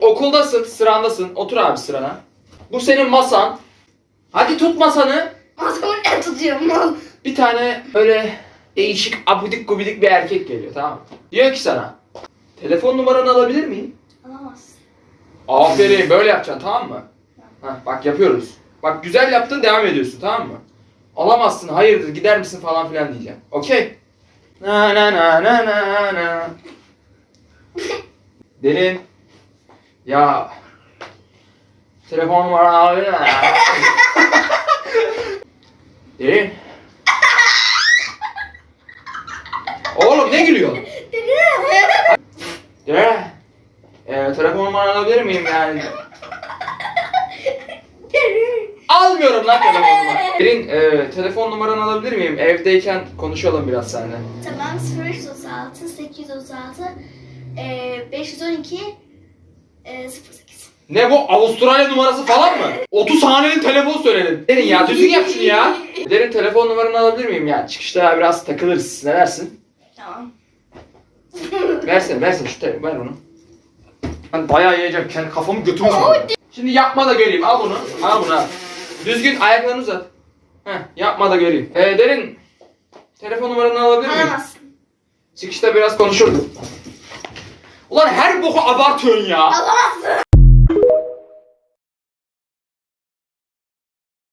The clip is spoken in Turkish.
Okuldasın, sırandasın. Otur abi sırana. Bu senin masan. Hadi tut masanı. Masamı ne tutuyorum? Bir tane böyle değişik abidik gubidik bir erkek geliyor tamam mı? Diyor ki sana. Telefon numaranı alabilir miyim? Alamazsın. Aferin böyle yapacaksın tamam mı? Heh, bak yapıyoruz. Bak güzel yaptın devam ediyorsun tamam mı? Alamazsın hayırdır gider misin falan filan diyeceğim. Okey? Na na na na na na. Derin. Ya. Telefon numaranı alabilir miyim? Derin. Oğlum ne gülüyorsun? Derin. Ee, telefon numaranı alabilir miyim yani? Almıyorum lan telefon numaranı. Derin, e, telefon numaranı alabilir miyim? Evdeyken konuşalım biraz seninle. Tamam 0536 836 eee 512 eee 08. Ne bu Avustralya numarası falan mı? 30 haneli telefon söyledin. Derin ya düzgün yap şunu ya. Derin telefon numaranı alabilir miyim ya? Çıkışta biraz takılırız. Ne dersin? Tamam. Versene versene şu telefonu ver onu. Ben bayağı yiyeceğim. Kendi kafamı götümü. Şimdi yapma da göreyim. Al bunu. Al bunu al. Düzgün ayaklarını uzat. Heh, yapma da göreyim. Ee, Derin. Telefon numaranı alabilir miyim? Alamazsın. Çıkışta biraz konuşuruz. Ulan her boku abartıyorsun ya. Alamazsın.